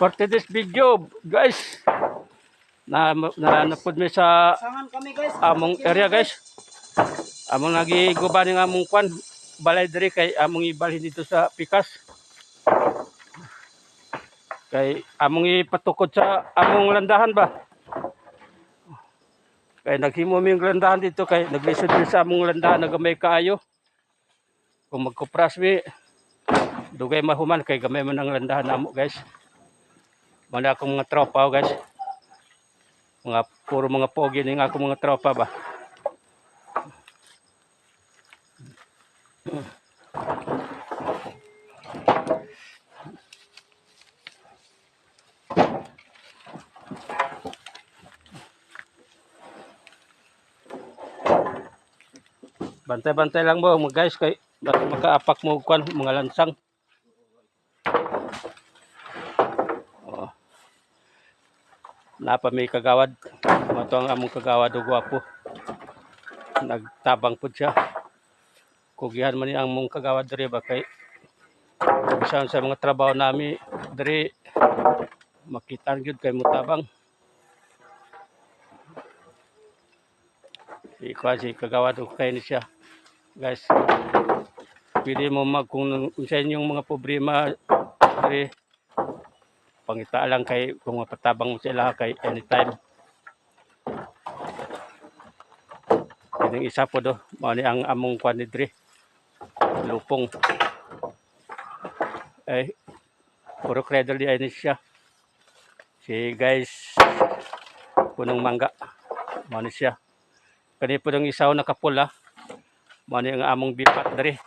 for today's video, guys, na na napod mi sa among area guys. Among nagiguba ng among kwan balay diri kay among ibalhin dito sa Pikas. Kay among ipatukod sa among landahan ba. Kay naghimo mi yung landahan dito kay naglisod mi sa among landahan nagamay kaayo. Kung magkupras mi dugay mahuman kay gamay man ang landahan namo guys. Mana akong mga tropa oh, guys mga puro mga pogi ning ako mga tropa ba Bantay-bantay lang mo guys kay baka makaapak mo kwan mga lansang. Napa may kagawad. Mato ang among kagawad o gwapo. Nagtabang pud siya. Kugihan man ang mong kagawad diri ba kay bisan sa mga trabaho nami diri makita gyud kay mutabang. Si kagawad o kay ni siya. Guys, pwede mo mag kung, kung sa inyong mga problema diri pangita lang kay kung mapatabang mo sila kay anytime. Yung isa po do, mao ni ang among kwan ni Dre. Lupong. Ay, puro cradle di ay ni siya. Si guys, punong mangga. Mao siya. Kani po ng isaw nakapula. Mao ni ang among bipat Dre.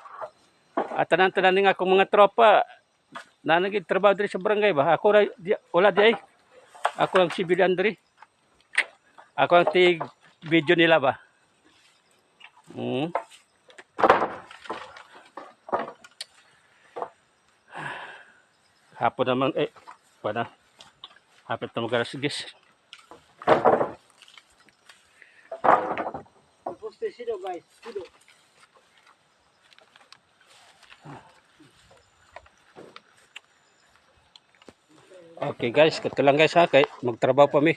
At tanan-tanan nga akong mga tropa, na nagtrabaho diri sa barangay ba? Ako ra di, wala di ay. Ako lang civilian diri. Ako ang tig video nila ba? Hmm. Hapon naman eh pana. Hapit na magalas guys. Sino guys. Sino? Okay guys, kato lang guys ha kay magtrabaho pa mi.